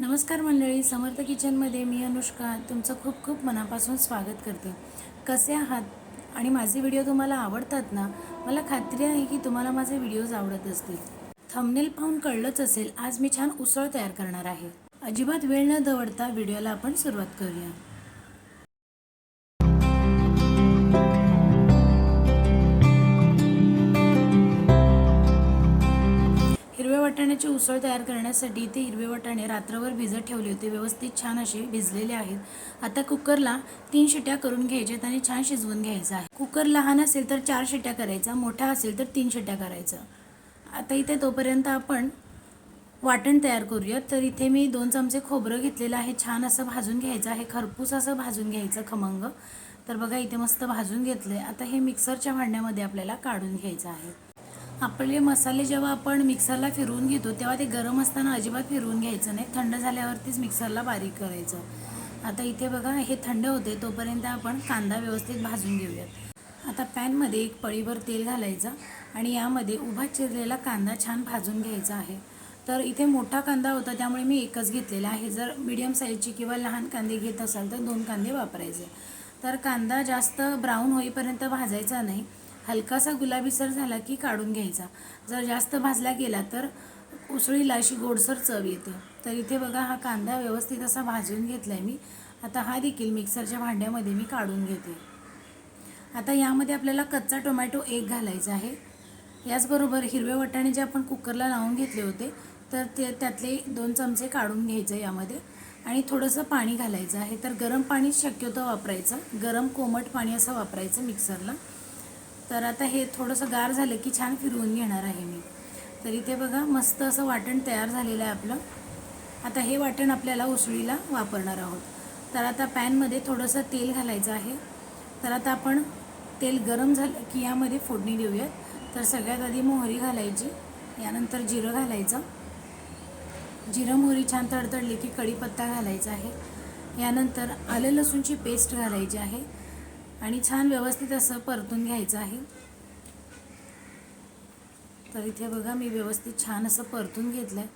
नमस्कार मंडळी समर्थ किचनमध्ये मी अनुष्का तुमचं खूप खूप मनापासून स्वागत करते. कसे आहात? आणि माझे व्हिडिओ तुम्हाला आवडतात ना? मला खात्री आहे की तुम्हाला माझे व्हिडिओज आवडत असतील. थंबनेल पाहून कळलंच असेल आज मी छान उसळ तयार करणार आहे. अजिबात वेळ न दवडता व्हिडिओला आपण सुरुवात करूया. वाटाण्याची उसळ तयार करण्यासाठी इथे हिरवे वाटाणे रात्रभर भिजत ठेवले होते. व्यवस्थित छान असे भिजलेले आहेत. आता कुकरला तीन शिट्या करून घ्यायच्यात आणि छान शिजवून घ्यायचं आहे. कुकर लहान असेल तर चार शिट्या करायचा मोठा असेल तर तीन शिट्या करायचं. आता इथे तोपर्यंत आपण वाटण तयार करूयात. तर इथे मी दोन चमचे खोबरं घेतलेलं आहे. छान असं भाजून घ्यायचं आहे. खरपूस असं भाजून घ्यायचं खमंग. तर बघा इथे मस्त भाजून घेतलं आहे आता हे मिक्सरच्या भांड्यामध्ये आपल्याला काढून घ्यायचं आहे. आपले मसाले जेव्हा आपण मिक्सरला फिरवून घेतो तेव्हा ते गरम असताना अजिबात फिरवून घ्यायचं नाही. थंड झाल्यावरतीच मिक्सरला बारीक करायचं. आता इथे बघा हे थंड होते तोपर्यंत आपण कांदा व्यवस्थित भाजून घेऊयात. आता पॅनमध्ये एक पळीभर तेल घालायचं आणि यामध्ये उभा चिरलेला कांदा छान भाजून घ्यायचा आहे. तर इथे मोठा कांदा होता त्यामुळे मी एकच घेतलेला आहे. जर मीडियम साईजची किंवा लहान कांदे घेत असाल तर दोन कांदे वापरायचे. तर कांदा जास्त ब्राऊन होईपर्यंत भाजायचा नाही. हलकासा गुलाबीसर झाला की काढून घ्यायचा. जर जास्त भाजला गेला तर उसळीला अशी गोडसर चव येते. तर इथे बघा हा कांदा व्यवस्थित असा भाजून घेतला आहे मी. आता हा देखील मिक्सरच्या भांड्यामध्ये मी काढून घेते. आता यामध्ये आपल्याला कच्चा टोमॅटो एक घालायचा आहे. याचबरोबर हिरवे वटाणे जे आपण कुकरला लावून घेतले होते तर ते त्यातले दोन चमचे काढून घ्यायचे यामध्ये. आणि थोडंसं पाणी घालायचं आहे. तर गरम पाणी शक्यतो वापरायचं. गरम कोमट पाणी असं वापरायचं मिक्सरला. तर आता हे थोडंसं गार झालं की छान फिरवून घेणार आहे मी. तर इथे बघा मस्त असं वाटण तयार झालेलं आहे आपलं. आता हे वाटण आपल्याला उसळीला वापरणार आहोत. तर आता पॅनमध्ये थोडंसं तेल घालायचं आहे. तर आता आपण तेल गरम झालं की यामध्ये फोडणी देऊयात. तर सगळ्यात आधी मोहरी घालायची यानंतर जिरं घालायचं. जिरं मोहरी छान तडतडली की कढीपत्ता घालायचा आहे. यानंतर आलं लसूणची पेस्ट घालायची आहे. आणि छान व्यवस्थित असं परतून घ्यायचं आहे. तर इथे बघा मी व्यवस्थित छान असं परतून घेतलं आहे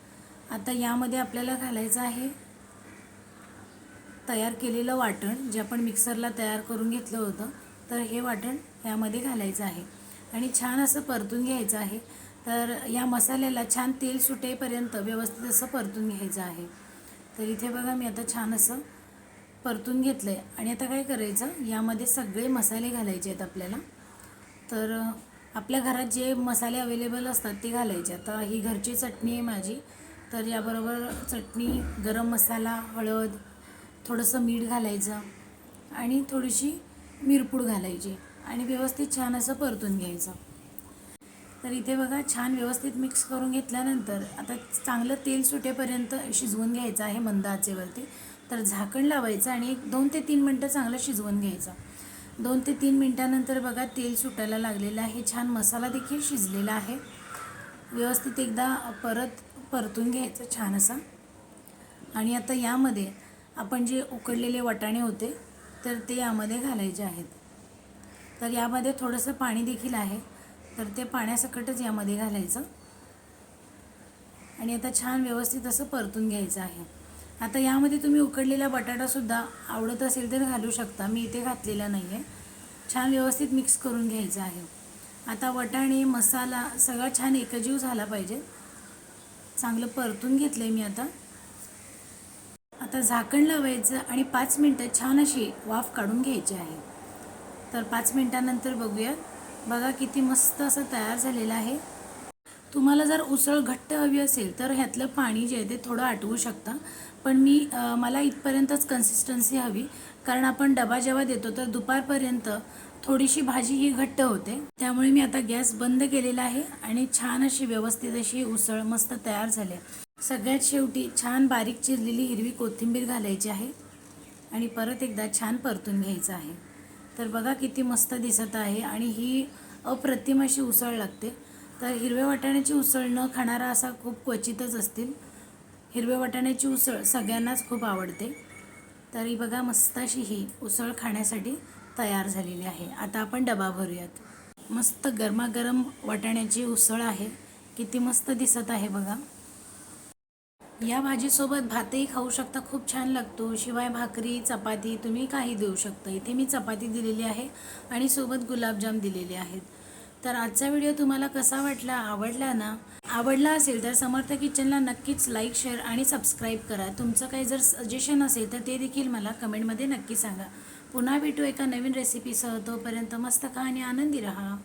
आता यामध्ये आपल्याला घालायचं आहे तयार केलेलं वाटण जे आपण मिक्सरला तयार करून घेतलं होतं. तर हे वाटण यामध्ये घालायचं आहे. आणि छान असं परतून घ्यायचं आहे. तर या मसाल्याला छान तेल सुटेपर्यंत व्यवस्थित असं परतून घ्यायचं आहे. तर इथे बघा मी आता छान असं परतून घेतलं आहे आणि आता काय करायचं? यामध्ये सगळे मसाले घालायचे आहेत आपल्याला. तर आपल्या घरात जे मसाले अवेलेबल असतात ते घालायचे. आता ही घरची चटणी आहे माझी. तर याबरोबर चटणी गरम मसाला हळद थोडंसं मीठ घालायचं आणि थोडीशी मिरपूड घालायची आणि व्यवस्थित छान असं परतून घ्यायचं. तर इथे बघा छान व्यवस्थित मिक्स करून घेतल्यानंतर आता चांगलं तेल सुटेपर्यंत शिजवून घ्यायचं आहे मंद आचेवरती. तर झाकण लावायचं आणि एक दोन ते तीन मिनटं चांगलं शिजवून घ्यायचं. दोन ते तीन मिनटानंतर बघा तेल सुटायला लागलेलं आहे. छान मसाला देखील शिजलेला आहे. व्यवस्थित एकदा परत परतून घ्यायचं छान असा. आणि आता यामध्ये आपण जे उकडलेले वाटाणे होते तर ते यामध्ये घालायचे आहेत. तर यामध्ये थोडंसं पाणी देखील आहे. तर ते पाण्यासकटच यामध्ये घालायचं. आणि आता छान व्यवस्थित असं परतून घ्यायचं आहे. आता यामध्ये तुम्ही उकडलेला बटाटासुद्धा आवडत असेल तर घालू शकता. मी इथे घातलेला नाही आहे छान व्यवस्थित मिक्स करून घ्यायचं आहे. आता वटाणे मसाला सगळा छान एकजीव झाला पाहिजे. चांगलं परतून घेतलं आहे मी आता. आता झाकण लावायचं आणि पाच मिनटं छान अशी वाफ काढून घ्यायची आहे. तर पाच मिनटानंतर बघूया. बघा किती मस्त असं तयार झालेलं आहे. तुम्हाला जर उसळ घट्ट हवी असेल तर ह्यातलं पाणी जे आहे ते थोडं आटवू शकता. पण मी मला इथपर्यंतच कन्सिस्टन्सी हवी. कारण आपण डबा जेव्हा देतो तर दुपारपर्यंत थोडीशी भाजी ही घट्ट होते. त्यामुळे मी आता गॅस बंद केलेला आहे आणि छान अशी व्यवस्थित अशी उसळ मस्त तयार झाली सगळ्यात शेवटी छान बारीक चिरलेली हिरवी कोथिंबीर घालायची आहे आणि परत एकदा छान परतून घ्यायचं आहे. तर बघा किती मस्त दिसत आहे आणि ही अप्रतिम अशी उसळ लागते. तर हिरव्या वाटाण्याची उसळ न खाणारा असा खूप क्वचितच असतील. हिरव्या वाटाण्याची उसळ सगळ्यांनाच खूप आवडते. तरी बघा मस्त अशी ही उसळ खाण्यासाठी तयार झालेली आहे. आता आपण डबा भरूयात. मस्त गरमागरम वाटाण्याची उसळ आहे. किती मस्त दिसत आहे बघा. या भाजीसोबत भातही खाऊ शकता. खूप छान लागतो. शिवाय भाकरी चपाती तुम्ही काही देऊ शकता. इथे मी चपाती दिलेली आहे आणि सोबत गुलाबजाम दिलेले आहेत. तर आजचा व्हिडिओ तुम्हाला कसा वाटला आवडला ना? आवडला असेल तर समर्थ किचनला नक्कीच लाईक शेअर आणि सबस्क्राईब करा. तुमचं काही जर सजेशन असेल तर ते देखील मला कमेंटमध्ये नक्की सांगा. पुन्हा भेटू एका नवीन रेसिपीसह तोपर्यंत मस्त खा आणि आनंदी रहा.